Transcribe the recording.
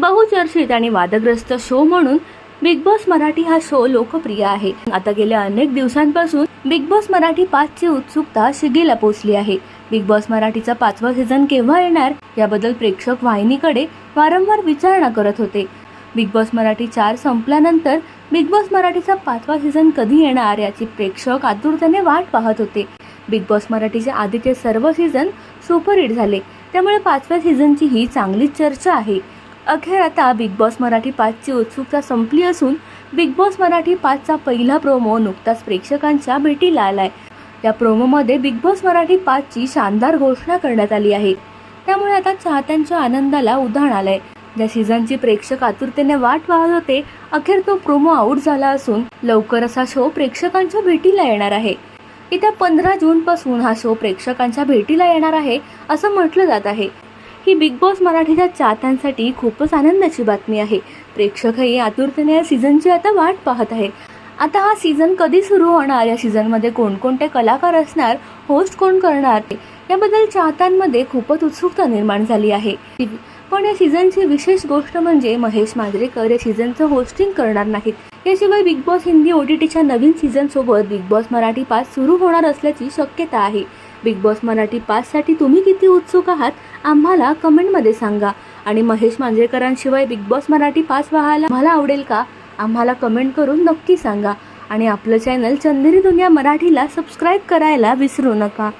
बहुचर्चित आणि वादग्रस्त शो म्हणून बिग बॉस मराठी हा शो लोकप्रिय आहे. आता गेल्या अनेक दिवसांपासून बिग बॉस मराठी पाचची उत्सुकता शिगेला पोचली आहे. बिग बॉस मराठीचा पाचवा सीझन केव्हा येणार याबद्दल प्रेक्षक वाहिनीकडे वारंवार विचारणा करत होते. बिग बॉस मराठी चार संपल्यानंतर बिग बॉस मराठीचा पाचवा सीझन कधी येणार याची प्रेक्षक आतुरतेने वाट पाहत होते. बिग बॉस मराठीचे आधीचे सर्व सीझन सुपरहिट झाले. त्यामुळे पाचव्या सीझनची ही चांगलीच चर्चा आहे. अखेर आता बिग बॉस मराठी पाचची उत्सुकता संपली असून बिग बॉस मराठी पाचचा पहिला प्रोमो नुकताच प्रेक्षकांच्या भेटीला आलाय. या प्रोमोमध्ये बिग बॉस मराठी पाचची शानदार घोषणा करण्यात आली आहे. त्यामुळे आता चाहत्यांच्या आनंदाला उधाण आलंय. ज्या सीझनची प्रेक्षक आतुरतेने वाट पाहत होते अखेर तो प्रोमो आऊट झाला असून लवकरच हा शो प्रेक्षकांच्या भेटीला येणार आहे. येत्या पंधरा जून पासून हा शो प्रेक्षकांच्या भेटीला येणार आहे असं म्हटलं जात आहे. ही बिग बॉस मराठीच्या चाहत्यांसाठी खूपच आनंदाची बातमी आहे. प्रेक्षकही आतुरतेने या सीझनची आता वाट पाहत आहे आता हा सीझन कधी सुरू होणार? या सीझनमध्ये कोणकोणते कलाकार असणार? होस्ट कोण करणार? याबद्दल चाहत्यांमध्ये खूपच उत्सुकता निर्माण झाली आहे. पण या सीझनची विशेष गोष्ट म्हणजे महेश मांजरेकर या सीझनचं होस्टिंग करणार नाहीत. याशिवाय Bigg Boss Hindi O T टीच्या नवीन सीझनसोबत बिग बॉस मराठी पाच सुरू होणार असल्याची शक्यता आहे. बिग बॉस मराठी पाचसाठी तुम्ही किती उत्सुक आहात आम्हाला कमेंटमध्ये सांगा. आणि महेश मांजरेकरांशिवाय बिग बॉस मराठी पाच पाहायला मला आवडेल का? आम्हाला कमेंट करून नक्की सांगा. आणि आपलं चॅनल चंदेरी दुनिया मराठीला सबस्क्राईब करायला विसरू नका.